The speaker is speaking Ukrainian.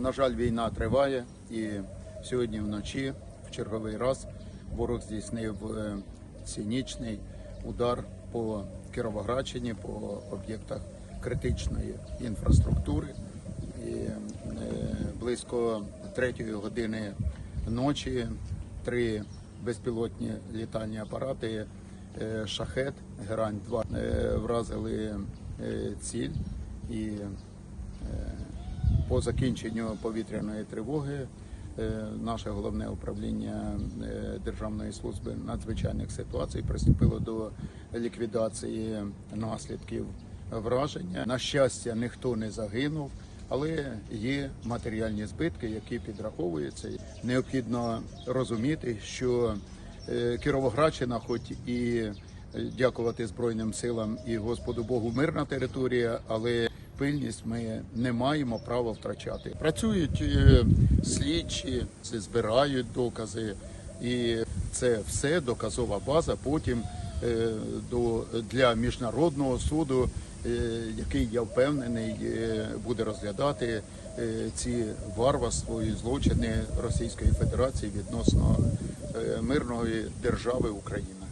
На жаль, війна триває, і сьогодні вночі, в черговий раз, ворог здійснив е, цинічний удар по Кіровоградщині, по об'єктах критичної інфраструктури. І е, близько третьої години ночі три безпілотні літальні апарати е, Шахет, Герань 2 е, вразили ціль і по закінченню повітряної тривоги е, наше головне управління е, Державної служби надзвичайних ситуацій приступило до ліквідації наслідків враження. На щастя, ніхто не загинув, але є матеріальні збитки, які підраховуються. Необхідно розуміти, що е, Кіровоградщина, хоч і дякувати Збройним силам і Господу Богу, мирна територія, але пильність ми не маємо права втрачати. Працюють е, слідчі, збирають докази, і це все доказова база. Потім е, до для міжнародного суду, е, який я впевнений буде розглядати ці варварство і злочини Російської Федерації відносно мирної держави України.